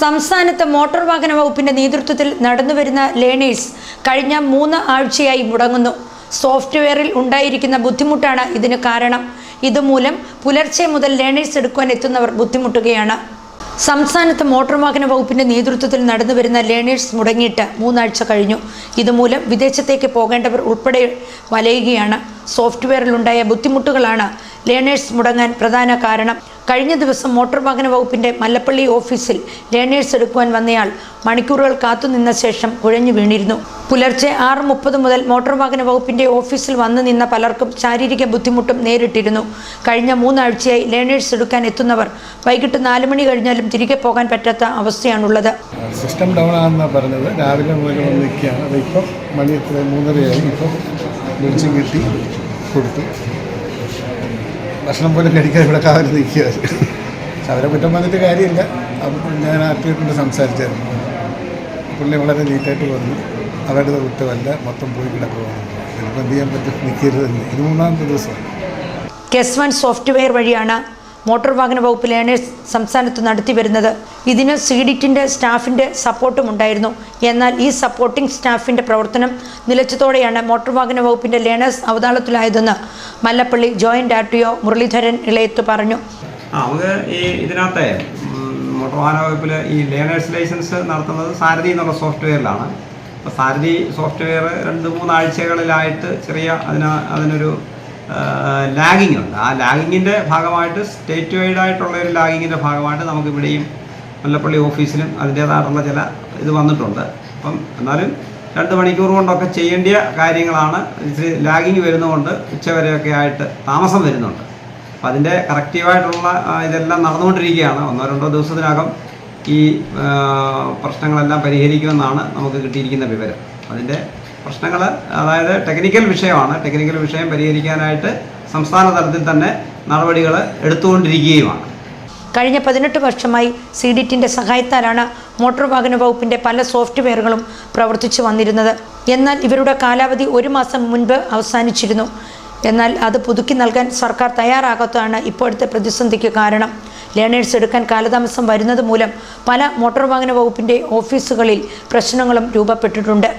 സംസ്ഥാനത്ത് മോട്ടോർ വാഹന വകുപ്പിന്റെ നേതൃത്വത്തിൽ നടന്നുവരുന്ന ലേണേഴ്സ് കഴിഞ്ഞ മൂന്ന് ആഴ്ചയായി മുടങ്ങുന്നു. സോഫ്റ്റ്വെയറിൽ ഉണ്ടായിരിക്കുന്ന ബുദ്ധിമുട്ടാണ് ഇതിന് കാരണം. ഇതുമൂലം പുലർച്ചെ മുതൽ ലേണേഴ്സ് എടുക്കുവാൻ എത്തുന്നവർ ബുദ്ധിമുട്ടുകയാണ്. സംസ്ഥാനത്ത് മോട്ടോർ വാഹന വകുപ്പിന്റെ നേതൃത്വത്തിൽ നടന്നുവരുന്ന ലേണേഴ്സ് മുടങ്ങിയിട്ട് മൂന്നാഴ്ച കഴിഞ്ഞു. ഇതുമൂലം വിദേശത്തേക്ക് പോകേണ്ടവർ ഉൾപ്പെടെ വലയുകയാണ്. സോഫ്റ്റ്വെയറിലുണ്ടായ ബുദ്ധിമുട്ടുകളാണ് ലേണേഴ്സ് മുടങ്ങാൻ പ്രധാന കാരണം. കഴിഞ്ഞ ദിവസം മോട്ടോർ വാഹന വകുപ്പിന്റെ മല്ലപ്പള്ളി ഓഫീസിൽ ലേണേഴ്സ് എടുക്കുവാൻ വന്നയാൾ മണിക്കൂറുകൾ കാത്തുനിന്ന ശേഷം കുഴഞ്ഞു വീണിരുന്നു. പുലർച്ചെ ആറ് മുപ്പത് മുതൽ മോട്ടോർ വാഹന വകുപ്പിന്റെ ഓഫീസിൽ വന്നു നിന്ന പലർക്കും ശാരീരിക ബുദ്ധിമുട്ടും നേരിട്ടിരുന്നു. കഴിഞ്ഞ മൂന്നാഴ്ചയായി ലേണേഴ്സ് എടുക്കാൻ എത്തുന്നവർ വൈകിട്ട് നാല് മണി കഴിഞ്ഞാലും തിരികെ പോകാൻ പറ്റാത്ത അവസ്ഥയാണുള്ളത്. സിസ്റ്റം ഡൗൺ ആണെന്നാണ് പറഞ്ഞത്. രാവിലെ മുതൽ നിൽക്കുകയാണ്. അത് മണി മൂന്നരയായി. കിട്ടി കൊടുത്തു. ഭക്ഷണം പോലും കഴിക്കാൻ ഇവിടെ കാവൽ നിൽക്കുക അവരെ കുറ്റം വന്നിട്ട് കാര്യമില്ല. ഞാൻ ആർട്ടിയോട് സംസാരിച്ചായിരുന്നു. പുള്ളി വളരെ നീറ്റായിട്ട് പറഞ്ഞു. അവരുടെ കുറ്റമല്ല മൊത്തം പോയി കിടക്കുവാണ്. ചിലപ്പോൾ എന്ത് ചെയ്യാൻ പറ്റും? നിൽക്കരുതെന്ന് ഇത് മൂന്നാമത്തെ ദിവസമാണ് കെസ് വൺ സോഫ്റ്റ്വെയർ വഴിയാണ് മോട്ടോർ വാഹന വകുപ്പ് ലേണേഴ്സ് സംസ്ഥാനത്ത് നടത്തി വരുന്നത്. ഇതിന് സീഡിറ്റിന്റെ സ്റ്റാഫിന്റെ സപ്പോർട്ടും ഉണ്ടായിരുന്നു. എന്നാൽ ഈ സപ്പോർട്ടിംഗ് സ്റ്റാഫിന്റെ പ്രവർത്തനം നിലച്ചതോടെയാണ് മോട്ടോർ വാഹന വകുപ്പിന്റെ learners അവതാളത്തിലായതെന്ന് Mallappally joint R T O Muraleedharan Elayath പറഞ്ഞു. നമുക്ക് ഈ മോട്ടോർ വാഹന വകുപ്പിൽ ഈ ലേണേഴ്സ് ലൈസൻസ് നടത്തുന്നത് സാരഥി എന്നുള്ള സോഫ്റ്റ്വെയറിലാണ്. അപ്പോൾ സാരഥി സോഫ്റ്റ്വെയർ രണ്ട് മൂന്നാഴ്ചകളിലായിട്ട് ചെറിയ അതിന് അതിനൊരു ലാഗിങ് ഉണ്ട്. ആ ലാഗിങ്ങിന്റെ ഭാഗമായിട്ട് സ്റ്റേറ്റ് വൈഡ് ആയിട്ടുള്ള ഒരു ലാഗിങ്ങിന്റെ ഭാഗമായിട്ട് നമുക്ക് ഇവിടെയും മുല്ലപ്പള്ളി ഓഫീസിലും അതിന്റേതായിട്ടുള്ള ചില ഇത് വന്നിട്ടുണ്ട്. അപ്പം എന്നാലും രണ്ട് മണിക്കൂർ കൊണ്ടൊക്കെ ചെയ്യേണ്ട കാര്യങ്ങളാണ്. ഇച്ചിരി ലാഗിങ് വരുന്നതുകൊണ്ട് ഉച്ചവരെയൊക്കെ ആയിട്ട് താമസം വരുന്നുണ്ട്. അപ്പം അതിന്റെ കറക്റ്റീവായിട്ടുള്ള ഇതെല്ലാം നടന്നുകൊണ്ടിരിക്കുകയാണ്. ഒന്നോ രണ്ടോ ദിവസത്തിനകം ഈ പ്രശ്നങ്ങളെല്ലാം പരിഹരിക്കുമെന്നാണ് നമുക്ക് കിട്ടിയിരിക്കുന്ന വിവരം. അതിന്റെ പ്രശ്നങ്ങൾ അതായത് ടെക്നിക്കൽ വിഷയമാണ്. ടെക്നിക്കൽ വിഷയം പരിഹരിക്കാനായിട്ട് സംസ്ഥാന തലത്തിൽ തന്നെ നടപടികൾ എടുത്തുകൊണ്ടിരിക്കുകയുമാണ്. കഴിഞ്ഞ പതിനെട്ട് വർഷമായി സി ഡി ടിന്റെ സഹായത്താലാണ് മോട്ടോർ വാഹന വകുപ്പിന്റെ പല സോഫ്റ്റ്വെയറുകളും പ്രവർത്തിച്ചു വന്നിരുന്നത്. എന്നാൽ ഇവരുടെ കാലാവധി ഒരു മാസം മുൻപ് അവസാനിച്ചിരുന്നു. എന്നാൽ അത് പുതുക്കി നൽകാൻ സർക്കാർ തയ്യാറാകാത്തതാണ് ഇപ്പോഴത്തെ പ്രതിസന്ധിക്ക് കാരണം. ലേണേഴ്സ് എടുക്കാൻ കാലതാമസം വരുന്നത് മൂലം പല മോട്ടോർ വാഹന വകുപ്പിന്റെ ഓഫീസുകളിൽ പ്രശ്നങ്ങളും രൂപപ്പെട്ടിട്ടുണ്ട്.